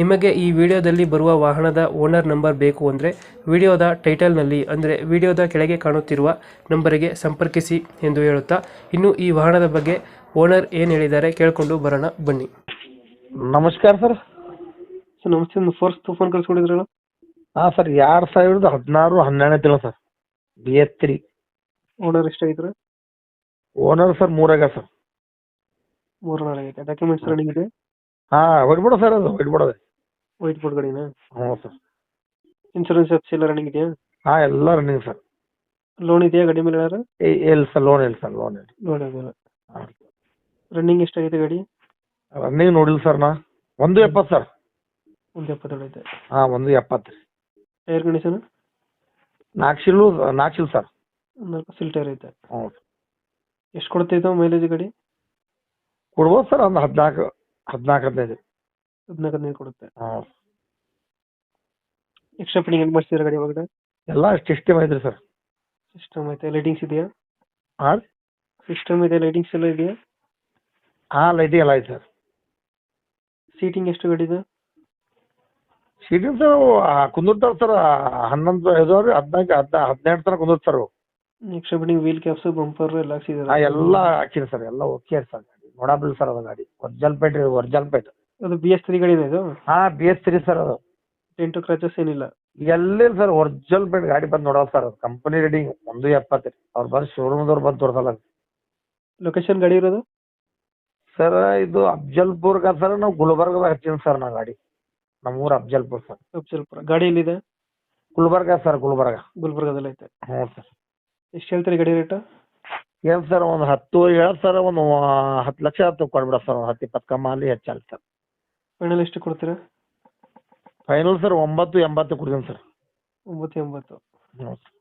ನಿಮಗೆ ಈ ವಿಡಿಯೋದಲ್ಲಿ ಬರುವ ವಾಹನದ ಓನರ್ ನಂಬರ್ ಬೇಕು ಅಂದರೆ ವಿಡಿಯೋದ ಟೈಟಲ್ನಲ್ಲಿ ಅಂದರೆ ವಿಡಿಯೋದ ಕೆಳಗೆ ಕಾಣುತ್ತಿರುವ ನಂಬರಿಗೆ ಸಂಪರ್ಕಿಸಿ ಎಂದು ಹೇಳುತ್ತಾ ಇನ್ನು ಈ ವಾಹನದ ಬಗ್ಗೆ ಓನರ್ ಏನು ಹೇಳಿದ್ದಾರೆ ಕೇಳಿಕೊಂಡು ಬರೋಣ ಬನ್ನಿ. ನಮಸ್ಕಾರ ಸರ್. ಸರ್ ನಮಸ್ತೆ ಒಂದು ಫೋರ್ಸ್ ಫೋನ್ ಕಳ್ಸ್ಕೊಂಡಿದ್ರಲ್ಲ? ಹಾಂ ಸರ್ ಎರಡು ಸಾವಿರದ ಹದಿನಾರು ಹನ್ನೆರಡನೇ ತಿಂಗಳು sir B S three owner ಎಷ್ಟಾಗಿದ್ರೆ? Owner sir ಮೂರಾಗ ಸರ್. ಮೂರು ಡಾಕ್ಯುಮೆಂಟ್ಸ್ ರನ್ನಿಂಗ್ ಇದೆ? ಹಾಂ ಹೊಡ್ಬಿಡ ಸರ್ ಅದು ಹೊಡ್ಬಿಡೋದೆ ವೈಟ್ ಬೋರ್ಡ್ ಗಾಡಿನಾ? ಹ್ಞೂ ಸರ್ ಇನ್ಶೂರೆನ್ಸ್ ಎಫ್ಸಿ ಎಲ್ಲ ರನ್ನಿಂಗ್ ಇದೆಯಾ? ಹಾಂ ಎಲ್ಲ ರನ್ನಿಂಗ್ ಸರ್ ಲೋನ್ ಇದೆಯಾ ಗಾಡಿ ಮೇಲೆ ಏ ಇಲ್ಲ ಸರ್ ಲೋನ್ ಇಲ್ಲ ಸರ್ ಲೋನ್ ಇಲ್ಲ. ಲೋನ್ ಆಗಿಲ್ಲ ಹಾಂ. ರನ್ನಿಂಗ್ ಎಷ್ಟಾಗಿದೆ ಗಾಡಿ? ರನ್ನಿಂಗ್ ನೋಡಿಲ್ಲ ಸರ್ ನಾ. ಒಂದು ಎಪ್ಪತ್ತು ಸರ್ ಒಂದು ಎಪ್ಪತ್ತೇಳು ಐತೆ. ಹಾಂ ಒಂದು ಎಪ್ಪತ್ತು ಟೈರ್ ಕಂಡೀಷನ್ ನಾಲ್ಕು ಶಿಲ್ಲು ನಾಲ್ಕು ಶಿಲ್ ಸರ್ ನಾಲ್ಕು ಸಿಲ್ ಟೈರ್ ಐತೆ. ಹ್ಞೂ ಎಷ್ಟು ಕೊಡ್ತೈತೆ ಮೈಲೇಜ್ ಗಾಡಿ? ಕೊಡ್ಬೋದು ಸರ್ ಒಂದು ಹದಿನಾಲ್ಕು ಹದಿನಾಲ್ಕು ಹದಿನೈದು ಹದಿನಾಲ್ಕು ಹದಿನೈದು ಕೊಡುತ್ತೆ. ಹ್ಞೂ ಎಕ್ಸ್ಟ್ರಾ ಫಿಟ್ಟಿಂಗ್ ಏನು ಮಾಡ್ಸಿದ್ರೆ ಗಾಡಿ ಒಳಗಡೆ? ಎಲ್ಲ ಸಿಸ್ಟಮ್ ಐತ್ರಿ ಸರ್ ಸಿಸ್ಟಮ್ ಐತೆ. ಲೈಟಿಂಗ್ಸ್ ಇದೆಯಾ? ಹಾಂ ಸಿಸ್ಟಮ್ ಇದೆ. ಲೈಟಿಂಗ್ಸ್ ಎಲ್ಲ ಇದೆಯಾ? ಹಾಂ ಲೈಟಿಂಗ್ ಎಲ್ಲ ಐತೆ ಸರ್ ಸೀಟಿಂಗ್ ಎಷ್ಟು ಗಾಡಿ ಇದೆ? ಸೀಟಿಂಗ್ ಸರ್ ಕುಂದಿರ್ತಾವೆ ಸರ್ ಹನ್ನೊಂದು ಐದವ್ರಿ ಹದಿನಾಲ್ಕು ಹದ್ ಹದಿನೆಂಟು ತನಕ ಕುಂದಿರ್ತಾರೆ ಅವು extra fitting wheel caps bumper ಎಲ್ಲ ಹಾಕ್ಸಿದ್ದಾರೆ ಎಲ್ಲ ಹಾಕಿರಿ ಸರ್ ಎಲ್ಲ ಓಕೆ ಸರ್ ಗಾಡಿ ನೋಡಬಿಲ್ಲ ಸರ್ ಅದ ಗಾಡಿ. ಒರ್ಜಲ್ ಪೇಟ್ ರೀ ಒರ್ಜಲ್ ಪೇಟ್ ಅದು ಬಿ ಎಸ್ ತ್ರೀ ಗಾಡಿ ಇದೆ? ಇದು ಹಾ ಬಿ ಎಸ್ ತ್ರೀ ಸರ್ ಅದು. ಟೆಂಟು ಕ್ರಾಚಸ್ ಏನಿಲ್ಲ? ಎಲ್ಲಿಲ್ಲ ಸರ್ ಒರ್ಜಲ್ ಪೇಟ್ ಗಾಡಿ ಬಂದು ನೋಡಲ್ಲ ಸರ್ ಅದು. ಕಂಪನಿ ರೇಟಿಂಗ್ ಒಂದು ಎಪ್ಪತ್ತು ರೀ. ಅವ್ರು ಬಂದು ಶೋರೂಮ್ದವ್ರು ಬಂದು ತೋರ್ಸಲ್ಲ ಲೊಕೇಶನ್ ಗಾಡಿ ಇರೋದು? ಸರ್ ಇದು ಅಫ್ಜಲ್ಪುರ್ಗ ಸರ್ ನಾವು ಗುಲ್ಬರ್ಗದಾಗ ಹಚ್ಚಿನಿ ಸರ್ ನಾ ಗಾಡಿ. ನಮ್ಮ ಊರು ಅಫ್ಜಲ್ಪುರ್ ಸರ್. ಅಫ್ಜಲ್ಪುರ. ಗಾಡಿ ಎಲ್ಲಿದೆ? ಗುಲ್ಬರ್ಗ ಸರ್ ಗುಲ್ಬರ್ಗ. ಗುಲ್ಬರ್ಗದಲ್ಲಿ ಐತೆ. ಹ್ಞೂ ಸರ್. ಎಷ್ಟು ಹೇಳ್ತೀರಿ ಗಾಡಿ ರೇಟ್? ಏನು ಸರ್ ಒಂದು ಹತ್ತು ಹೇಳ ಸರ್ ಒಂದು ಹತ್ತು ಲಕ್ಷ ಹತ್ತು ಕೊಡ್ಬಿಡ ಸರ್ ಒಂದು ಹತ್ತು ಇಪ್ಪತ್ತು ಕಮ್ಮ ಅಲ್ಲಿ ಹೆಚ್ಚಲ್ಲ ಸರ್. ಫೈನಲ್ ಎಷ್ಟು ಕೊಡ್ತೀರಾ? ಫೈನಲ್ ಸರ್ ಒಂಬತ್ತು ಎಂಬತ್ತು ಕೊಡ್ತೀನಿ ಸರ್. ಒಂಬತ್ತು ಎಂಬತ್ತು. ಹ್ಞೂ sir.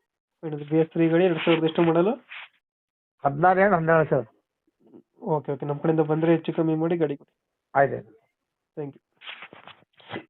Final B S three ಗಾಡಿ ಎರಡು ಸಾವಿರದ ಎಷ್ಟು ಮಾಡಲು? ಹದಿನಾರು ಏನು ಹನ್ನೆರಡು ಸರ್. ಓಕೆ ಓಕೆ ನಮ್ಮ ಕಡೆಯಿಂದ ಬಂದರೆ ಹೆಚ್ಚು ಕಮ್ಮಿ ಮಾಡಿ ಗಾಡಿ ಕೊಡಿ. ಆಯ್ತು ಆಯ್ತು. Thank you